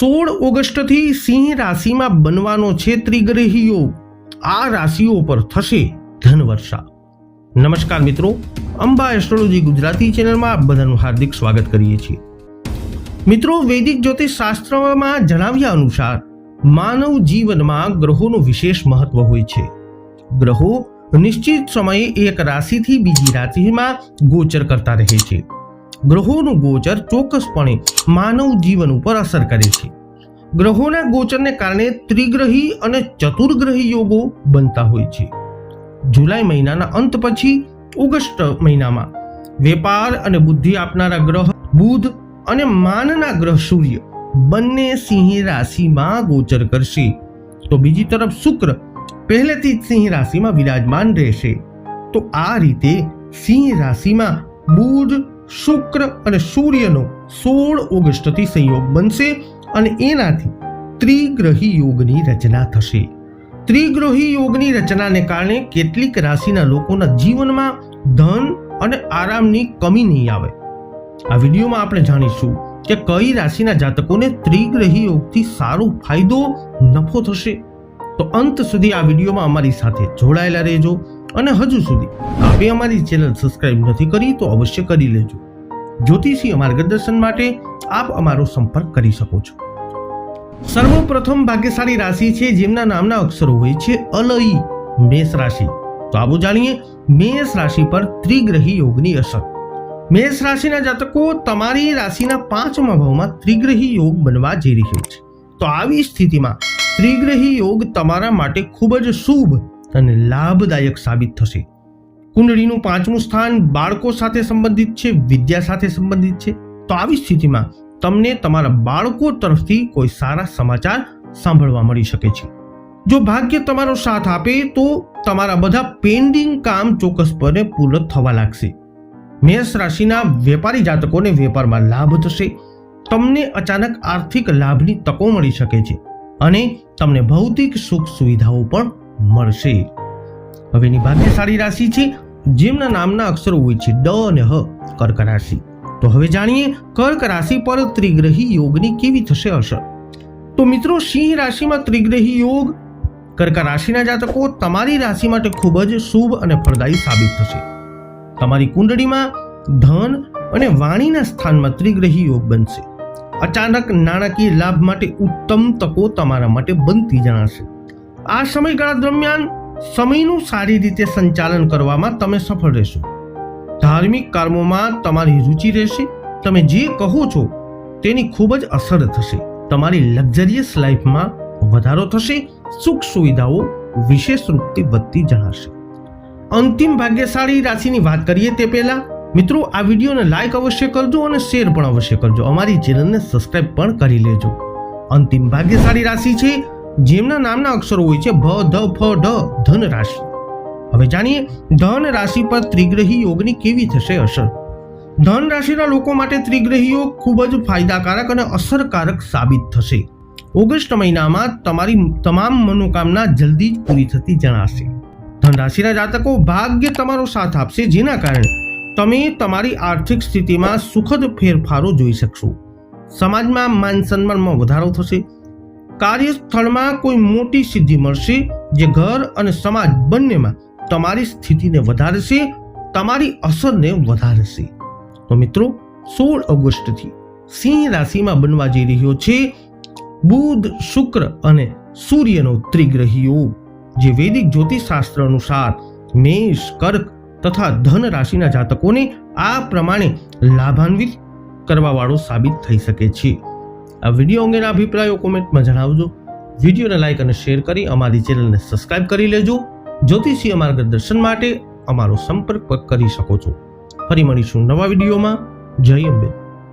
સોળ ઓગસ્ટથી સિંહ રાશિમાં બનવાનો છે ત્રિગ્રહી યોગ આ રાશિઓ પર થશે ધનવર્ષા નમસ્કાર મિત્રો, અંબા એસ્ટ્રોલોજી ગુજરાતી ચેનલમાં આપ બધાનું હાર્દિક સ્વાગત કરીએ છીએ. મિત્રો, વૈદિક જ્યોતિષ શાસ્ત્રમાં જણાવ્યા અનુસાર, માનવ જીવનમાં ગ્રહોનું વિશેષ મહત્વ હોય છે. ગ્રહો નિશ્ચિત સમયે એક રાશિથી બીજી રાશિમાં ગોચર કરતા રહે છે. ગ્રહોનું ગોચર ચોક્કસપણે માનવ જીવન ઉપર અસર કરે છે. ગ્રહોના ગોચરને કારણે ત્રિગ્રહી અને ચતુર્ગ્રહી યોગો બનતા હોય છે. જુલાઈ મહિનાના અંત પછી ઓગસ્ટ મહિનામાં વેપાર અને બુદ્ધિ આપનારા ગ્રહ, બુધ અને માનના ગ્રહ સૂર્ય બંને સિંહ રાશિમાં ગોચર કરશે. તો બીજી તરફ શુક્ર પહેલેથી જ સિંહ રાશિમાં વિરાજમાન રહેશે. તો આ રીતે સિંહ રાશિમાં બુધ શુક્ર અને સૂર્યનો સોળ ઓગસ્ટથી સંયોગ બનશે અને એનાથી ત્રિગ્રહી યોગની રચના થશે. ત્રિગ્રહી યોગની રચનાને કારણે કેટલીક રાશિના લોકોના જીવનમાં ધન અને આરામની કમી નહીં આવે. આ વિડીયોમાં આપણે જાણીશું કે કઈ રાશિના જાતકોને ત્રિગ્રહી યોગથી સારો ફાયદો, નફો થશે. તો અંત સુધી આ વિડીયોમાં અમારી સાથે જોડાયેલા રહેજો. અને હજુ સુધી આપે અમારી ચેનલ સબસ્ક્રાઇબ નથી કરી તો અવશ્ય કરી લેજો. જ્યોતિષીય માર્ગદર્શન માટે આપ અમારો સંપર્ક કરી શકો છો. સર્વપ્રથમ ભાગ્યશાળી રાશિ છે જેમના નામના અક્ષરો હોય છે અલઈ, મેષ રાશિ. તો આવું જાણીએ મેષ રાશિ પર ત્રિગ્રહી યોગની અસર. મેષ રાશિના જાતકો તમારી રાશિના પાંચમા ભાવમાં ત્રિગ્રહી યોગ બનવા જઈ રહ્યો છે. તો આવી સ્થિતિમાં ત્રિગ્રહી યોગ તમારા માટે ખૂબ જ શુભ અને લાભદાયક સાબિત થશે. કુંડળીનું પાંચમું સ્થાન બાળકો સાથે સંબંધિત છે, વિદ્યા સાથે સંબંધિત છે. તો આવી સ્થિતિમાં તમને તમારા બાળકો તરફથી કોઈ સારા સમાચાર સાંભળવા મળી શકે છે. જો ભાગ્ય તમારો સાથ આપે, તો તમારા બધા પેન્ડિંગ કામ ચોક્કસપણે પૂર્ણ થવા લાગશે. મેષ રાશિના વેપારી જાતકોને વેપારમાં લાભ થશે. તમને અચાનક આર્થિક લાભની તકો મળી શકે છે. અને તમને ભૌતિક સુખ સુવિધાઓ પણ મળશે. હવેની ભાગ્યશાળી રાશિ છે, જેમના નામના અક્ષરો હોય છે, ડ અને હ, કર્ક રાશિ. તો હવે જાણીએ, કર્ક રાશિ પર ત્રિગ્રહી યોગની કેવી થશે અસર? તો મિત્રો, સિંહ રાશિમાં ત્રિગ્રહી યોગ, કર્ક રાશિના જાતકો તમારી રાશિ માટે ખૂબ જ શુભ અને ફળદાયી સાબિત થશે. તમારી કુંડળીમાં ધન અને વાણીના સ્થાનમાં ત્રિગ્રહી યોગ બનશે. અચાનક નાણાકીય લાભ માટે ઉત્તમ તકો તમારા માટે બનતી જણાશે. આ સમયગાળા દરમિયાન સમયનું સારી રીતે સંચાલન કરવામાં તમે સફળ રહેશો. ધાર્મિક કર્મોમાં તમારી રુચિ રહેશે. તમે જે કહો છો તેની ખૂબ જ અસર થશે. તમારી લક્ઝરિયસ લાઈફમાં વધારો થશે. સુખ સુવિધાઓ વિશેષ રૂપથી વધતી જણાશે. અંતિમ ભાગ્યશાળી રાશિની વાત કરીએ તે પહેલા, મિત્રો, આ વિડીયોને લાઈક અવશ્ય કરજો અને શેર પણ અવશ્ય કરજો. અમારી ચેનલને સબસ્ક્રાઇબ પણ કરી લેજો. અંતિમ ભાગ્યશાળી રાશિ છે. જેમના નામના અક્ષરો હોય છે ભ, ધ, ફ ઢ ધન રાશિ હવે જાણીએ ધન રાશિ પર ત્રિગ્રહી યોગની કેવી થશે અસર? ધન રાશિના લોકો માટે ત્રિગ્રહી યોગ ખૂબ જ ફાયદાકારક અને અસરકારક સાબિત થશે. ઓગસ્ટ મહિનામાં તમારી તમામ મનોકામના જલ્દી જ પૂરી થતી જણાશે. ધન રાશિના જાતકો ભાગ્ય તમારો સાથ આપશે, જેના કારણે તમે તમારી આર્થિક સ્થિતિમાં સુખદ ફેરફારો જોઈ શકશો. સમાજમાં માન સન્માનમાં વધારો થશે કાર્યસ્થળમાં કોઈ મોટી સિદ્ધિ મળશે જે ઘર અને સમાજ બંનેમાં તમારી સ્થિતિને વધારશે, તમારી અસરને વધારશે. તો મિત્રો, સોળ ઓગસ્ટથી સિંહ રાશિમાં બનવા જઈ રહ્યો છે બુધ, શુક્ર અને સૂર્યનો ત્રિગ્રહી યોગ જે વૈદિક જ્યોતિષશાસ્ત્ર અનુસાર મેષ, કર્ક તથા ધન રાશિના જાતકોને આ પ્રમાણે લાભાન્વિત કરવાવાળો સાબિત થઈ શકે છે. આ વીડિયો અંગેના અભિપ્રાયો કોમેન્ટમાં જણાવજો. વિડીયોને લાઇક અને શેર કરી અમારી ચેનલને સબસ્ક્રાઇબ કરી લેજો. જ્યોતિષીય માર્ગદર્શન માટે અમારો સંપર્ક કરી શકો છો. ફરી મળીશું નવા વિડીયોમાં. જય અંબે.